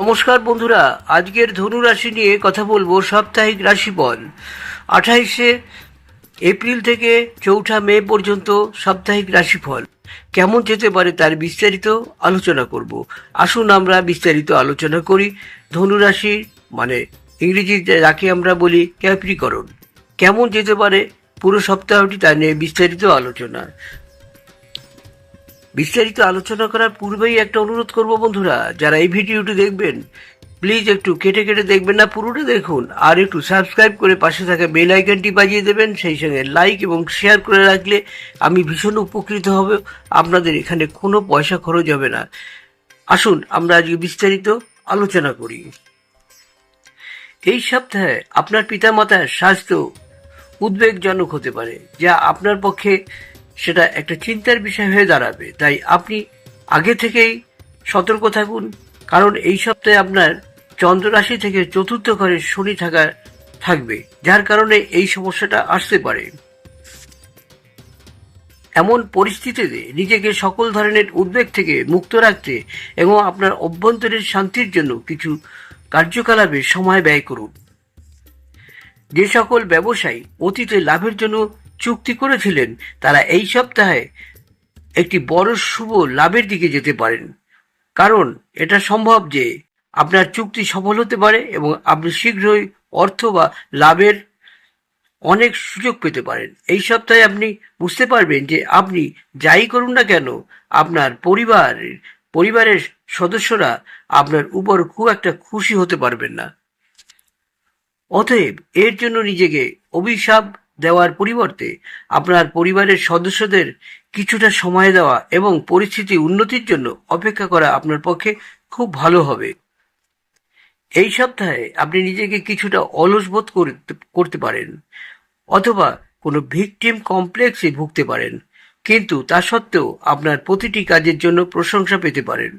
নমস্কার বন্ধুরা, আজকের ধনু রাশি নিয়ে কথা বলব সাপ্তাহিক রাশিফল। আঠাইশে এপ্রিল থেকে চৌঠা মে পর্যন্ত সাপ্তাহিক রাশিফল। কেমন যেতে পারে তার বিস্তারিত আলোচনা করব। আসুন আমরা বিস্তারিত আলোচনা করি ধনু রাশি মানে ইংরেজিতে যাকে আমরা বলি ক্যাপ্রিকরণ। কেমন যেতে পারে পুরো সপ্তাহটি তা নিয়ে বিস্তারিত আলোচনা। বিস্তারিত আলোচনা করার পূর্বেই একটা অনুরোধ করব বন্ধুরা, যারা এই ভিডিওটি দেখবেন প্লিজ একটু কেটে কেটে দেখবেন না, পুরোটা দেখুন। আর একটু সাবস্ক্রাইব করে পাশে থাকা বেল আইকনটি বাজিয়ে দেবেন, সেই সঙ্গে লাইক এবং শেয়ার করে রাখলে আমি ভীষণ উপকৃত হব। আপনাদের এখানে কোনো পয়সা খরচ হবে না। আসুন, আমরা আজকে বিস্তারিত আলোচনা করি। এই সপ্তাহে আপনার পিতামাতার স্বাস্থ্য উদ্বেগজনক হতে পারে, যা আপনার পক্ষে সেটা একটা চিন্তার বিষয় হয়ে দাঁড়াবে। তাই আপনি আগে থেকেই সতর্ক থাকুন, কারণ এই সপ্তাহে আপনার চন্দ্র রাশি থেকে চতুর্থ ঘরে শনি থাকা থাকবে, যার কারণে এই সমস্যাটা আসতে পারে। এমন পরিস্থিতিতে নিজেকে সকল ধরনের উদ্বেগ থেকে মুক্ত রাখতে এবং আপনার অভ্যন্তরীণ শান্তির জন্য কিছু কার্যকলাপে সময় ব্যয় করুন। যে সকল ব্যবসায়ী অতীতে লাভের জন্য চুক্তি করেছিলেন, তারা এই সপ্তাহে একটি বড় শুভ লাভের দিকে যেতে পারেন। কারণ এটা সম্ভব যে আপনার চুক্তি সফল হতে পারে এবং আপনি শীঘ্রই অর্থ বা লাভের অনেক সুযোগ পেতে পারেন। এই সপ্তাহে আপনি বুঝতে পারবেন যে আপনি যাই করুন না কেন, আপনার পরিবার পরিবারের সদস্যরা আপনার উপর খুব একটা খুশি হতে পারবেন না। অতএব এর জন্য নিজেকে অভিশাপ দেওয়ার পরিবর্তে আপনার পরিবারের সদস্যদের কিছুটা সময় দেওয়া এবং পরিস্থিতি উন্নতির জন্য অপেক্ষা করা আপনার পক্ষে খুব ভালো হবে। এই সপ্তাহে আপনি নিজেকে কিছুটা অলস বোধ করতে পারেন অথবা কোনো ভিকটিম কমপ্লেক্সে ভুগতে পারেন, কিন্তু তা সত্ত্বেও আপনার প্রতিটি কাজের জন্য প্রশংসা পেতে পারেন।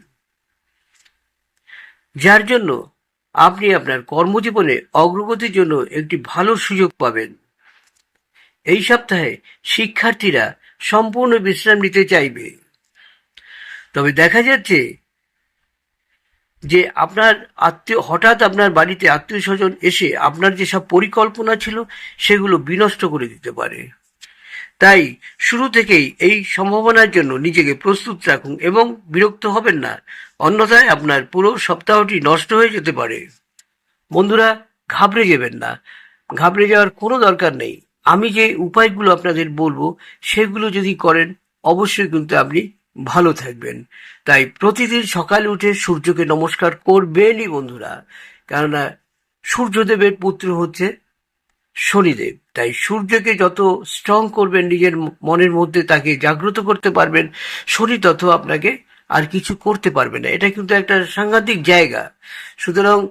যার জন্য আপনি আপনার কর্মজীবনে অগ্রগতির জন্য একটি ভালো সুযোগ পাবেন। এই সপ্তাহে শিক্ষার্থীরা সম্পূর্ণ বিশ্রাম নিতে চাইবে। তবে দেখা যাচ্ছে যে আপনার আত্মীয়, হঠাৎ আপনার বাড়িতে আত্মীয় স্বজন এসে আপনার যেসব পরিকল্পনা ছিল, সেগুলো বিনষ্ট করে দিতে পারে। তাই শুরু থেকেই এই সম্ভাবনার জন্য নিজেকে প্রস্তুত রাখুন এবং বিরক্ত হবেন না। অন্যথায় আপনার পুরো সপ্তাহটি নষ্ট হয়ে যেতে পারে। বন্ধুরা, ঘাবড়ে যাবেন না। ঘাবড়ে যাওয়ার কোনো দরকার নেই। আমি যে উপায়গুলো আপনাদের বলব, সেগুলো যদি করেন, অবশ্যই কিন্তু আপনি ভালো থাকবেন। তাই প্রতিদিন সকালে উঠে সূর্যকে নমস্কার করবেনই বন্ধুরা। কেননা সূর্যদেবের পুত্র হচ্ছে শনিদেব। তাই সূর্যকে যত স্ট্রং করবেন, নিজের মনের মধ্যে তাকে জাগ্রত করতে পারবেন, শনি তত আপনাকে আর কিছু করতে পারবে না। এটা কিন্তু একটা সাংঘাতিক জায়গা। সুতরাং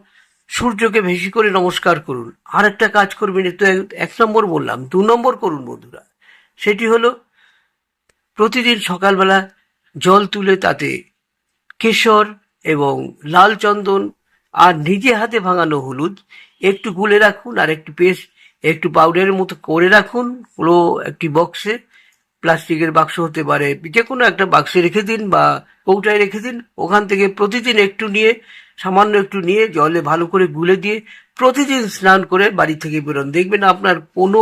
সূর্যকে বেশি করে নমস্কার করুন। আর একটা কাজ করবেন তো এক নম্বর বললাম, দু নম্বর করুন বন্ধুরা। সেটি হলো, প্রতিদিন সকালবেলা জল তুলে তাতে কেশর এবং লাল চন্দন আর নিজে হাতে ভাঙানো হলুদ একটু গুলে রাখুন আর একটু পেস্ট একটু পাউডারের মতো করে রাখুন। পুরো একটি বক্সে প্লাস্টিকের বাক্স হতে পারে যে কোনো একটা বাক্সে রেখে দিন বা কৌটায় রেখে দিন। ওখান থেকে প্রতিদিন একটু নিয়ে সামান্য একটু নিয়ে জলে ভালো করে গুলে দিয়ে প্রতিদিন স্নান করে বাড়ি থেকে বেরোন। দেখবেন আপনার কোনো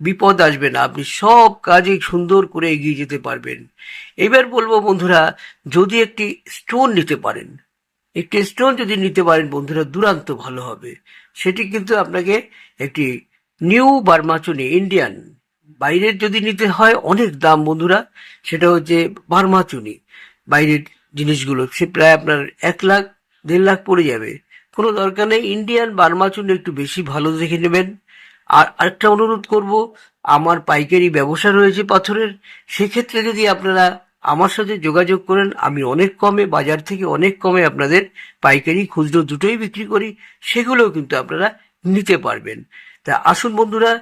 বিপদ আসবে না। আপনি সব কাজে সুন্দর করে এগিয়ে যেতে পারবেন। এবার বলব বন্ধুরা, যদি একটি স্টোন নিতে পারেন, একটি স্টোন যদি নিতে পারেন, বন্ধুরা, দুরান্ত ভালো হবে। সেটি কিন্তু আপনাকে একটি নিউ বার্মাচুনি ইন্ডিয়ান বাইরের যদি নিতে হয়, অনেক দাম বন্ধুরা, সেটা হচ্ছে বার্মাচুনি বাইরের জিনিসগুলো। সে প্রায় আপনার এক লাখ দেড় লাখ পড়ে যাবে। কোনো দরকার নেই ইন্ডিয়ান বার্মাচুনি একটু বেশি ভালো দেখে নেবেন। আর আরেকটা অনুরোধ করব, আমার পাইকারি ব্যবসা রয়েছে পাথরের, সেক্ষেত্রে যদি আপনারা আমার সাথে যোগাযোগ করেন, আমি অনেক কমে, বাজার থেকে অনেক কমে আপনাদের পাইকারি খুচরো দুটোই বিক্রি করি, সেগুলোও কিন্তু আপনারা নিতে পারবেন। তা আসুন বন্ধুরা,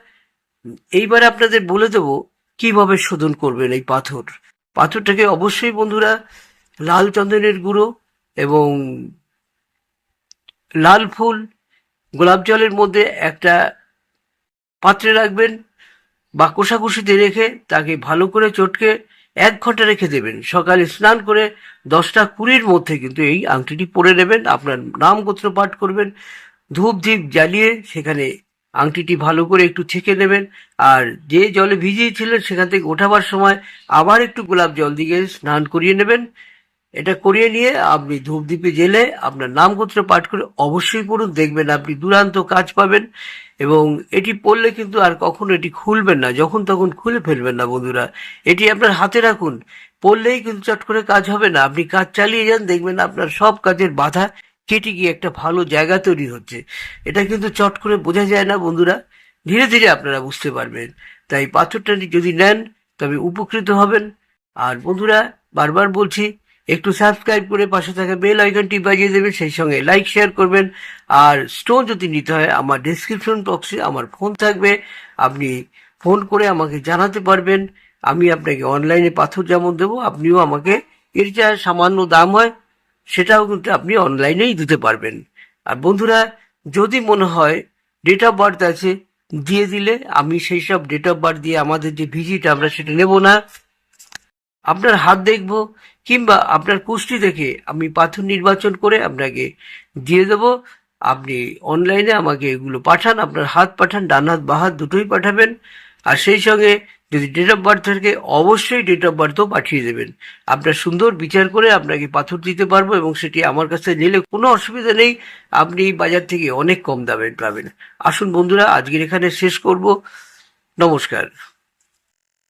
এইবার আপনাদের বলে দেবো, কীভাবে শোধন করবেন এই পাথর? পাথরটাকে অবশ্যই বন্ধুরা, লাল চন্দনের গুঁড়ো এবং লাল ফুল, গোলাপ জলের মধ্যে একটা পাত্রে রাখবেন, বা কোষাকুষিতে রেখে তাকে ভালো করে চটকে এক ঘণ্টা রেখে দেবেন। সকালে স্নান করে দশটা কুড়ির মধ্যে কিন্তু এই আংটিটি পরে নেবেন, আপনার নাম গোত্র পাঠ করবেন, ধূপ ধীপ জ্বালিয়ে সেখানে আংটিটি ভালো করে একটু ছেঁকে নেবেন, আর যে জলে ভিজিয়েছিলেন সেখান থেকে ওঠাবার সময় আবার একটু গোলাপ জল দিয়ে স্নান করিয়ে নেবেন এটা করিয়ে নিয়ে আপনি ধূপ দ্বীপে জেলে আপনার নাম গোত্র পাঠ করে অবশ্যই পড়ুন, দেখবেন আপনি দুরান্ত কাজ পাবেন এবং এটি পড়লে কিন্তু আর কখনো এটি খুলবেন না, যখন তখন খুলে ফেলবেন না বন্ধুরা। এটি আপনার হাতে রাখুন, পড়লেই কিন্তু চট করে কাজ হবে না। আপনি কাজ চালিয়ে যান, দেখবেন আপনার সব কাজের বাধা কেটে গিয়ে একটা ভালো জায়গা তৈরি হচ্ছে। এটা কিন্তু চট করে বোঝা যায় না বন্ধুরা, ধীরে ধীরে আপনারা বুঝতে পারবেন। তাই পাথরটা যদি নেন, তবে উপকৃত হবেন। আর বন্ধুরা, বারবার বলছি একটু সাবস্ক্রাইব করে পাশে থাকা বেল আইকনটি বাজিয়ে দেবেন, সেই সঙ্গে লাইক শেয়ার করবেন। আর স্টোন যদি নিতে হয়, আমার ডেসক্রিপশন বক্সে আমার ফোন থাকবে। আপনি ফোন করে আমাকে জানাতে পারবেন। আমি আপনাকে অনলাইনে পাথর যেমন দেবো, আপনিও আমাকে এর যা সামান্য দাম হয়, সেটাও কিন্তু আপনি অনলাইনেই দিতে পারবেন। আর বন্ধুরা, যদি মনে হয় ডেট অফ বার্থ আছে, দিয়ে দিলে আমি সেই সব ডেট অফ বার্থ দিয়ে আমাদের যে ভিজিট আমরা সেটা নেব না। আপনার হাত দেখব কিংবা আপনার কুষ্টি দেখে আমি পাথর নির্বাচন করে আপনাকে দিয়ে দেব। আপনি অনলাইনে আমাকে এগুলো পাঠান, আপনার হাত পাঠান, ডান হাত, বা হাত দুটোই পাঠাবেন। আর সেই সঙ্গে যদি ডেট অফ বার্থ থাকে, অবশ্যই ডেট অফ বার্থও পাঠিয়ে দেবেন। আপনার সুন্দর বিচার করে আপনাকে পাথর দিতে পারব এবং সেটি আমার কাছে নিলে কোনো অসুবিধা নেই। আপনি বাজার থেকে অনেক কম দামে পাবেন। আসুন বন্ধুরা, আজকের এখানে শেষ করব। নমস্কার।